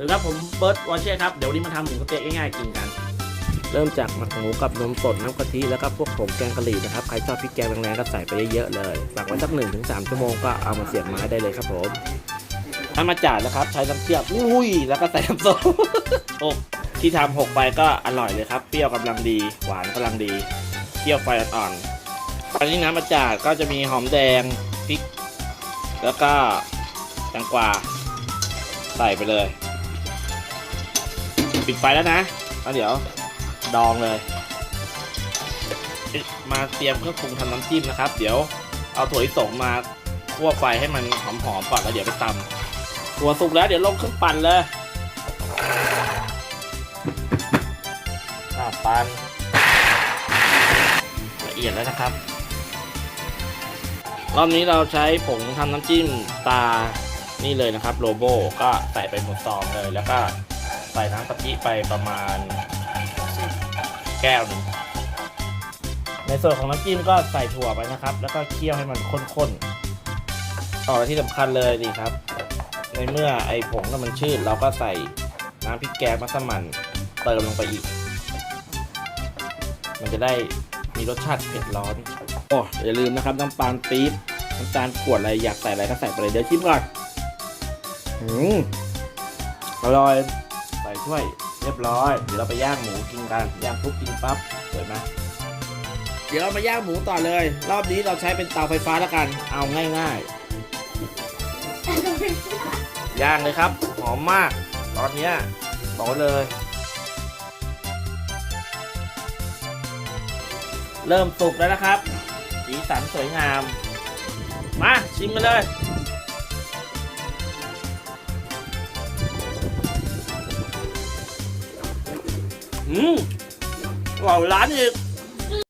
สวัสดีครับผมเบิร์ตวอชเช่ครับ เดี๋ยววันนี้มาทำหมูสะเต๊ะง่ายๆกินกัน เริ่มจากหมักหมูกับนมสดน้ำกะทิแล้วก็พวกผงแกงกะหรี่นะครับ ใครชอบพริกแกงแรงๆก็ใส่ไปเยอะๆเลยหมักไว้สักหนึ่งถึงสามชั่วโมงก็เอามาเสียบไม้ได้เลยครับผมถ้ามาจ่ายนะครับ ใช้น้ำเทียบอุ้ยแล้วก็ใส่น้ำส้มโอ้ที่ทำหกไปก็อร่อยเลยครับเปรี้ยวกำลังดี หวานกำลังดีเปรี้ยวไฟอ่อนๆอันนี้น้ำมาจ่าก็จะมีหอมแดงพริก แล้วก็แตงกวาใส่ไปเลย ปิดไฟแล้วนะแล้วเดี๋ยวดองเลย มาเตรียมเครื่องปรุงทำน้ำจิ้มนะครับ เดี๋ยวเอาถั่วลิสงมาคั่วไฟให้มันหอมๆก่อนแล้วเดี๋ยวไปตำถั่วสุกแล้วเดี๋ยวลงเครื่องปั่นเลยอะปั่นละเอียดแล้วนะครับ รอบนี้เราใช้ผงทำน้ำจิ้มตานี่เลยนะครับ โลโบก็ใส่ไปหมดซองเลยแล้วก็ ใส่น้ำกะทิไปประมาณแก้วหนึ่งในส่วนของน้ำจิ้มก็ใส่ถั่วไปนะครับ แล้วก็เคี่ยวให้มันข้นๆต่อที่สำคัญเลยดีครับ ในเมื่อไอ้ผงนั้นมันชืดเราก็ใส่น้ำพริกแกงมัสมั่นเติมลงไปอีก มันจะได้มีรสชาติเผ็ดร้อนโอ้อย่าลืมนะครับน้ำตาลปี๊บน้ำตาลขวดอะไรอยากใส่อะไรก็ใส่ไปเลยเดี๋ยวชิมก่อนอืมอร่อย ใส่ถ้วยเรียบร้อย เดี๋ยวเราไปย่างหมูกินกัน ย่างปุ๊บกินปั๊บสวยไหมเดี๋ยวเรามาย่างหมูต่อเลย รอบนี้เราใช้เป็นเตาไฟฟ้าแล้วกัน เอาง่ายๆ ย่างเลยครับ หอมมาก ตอนเนี้ยบอกเลย เริ่มสุกแล้วนะครับ สีสันสวยงาม มาชิมกันเลย อืมอร่าร้านอีก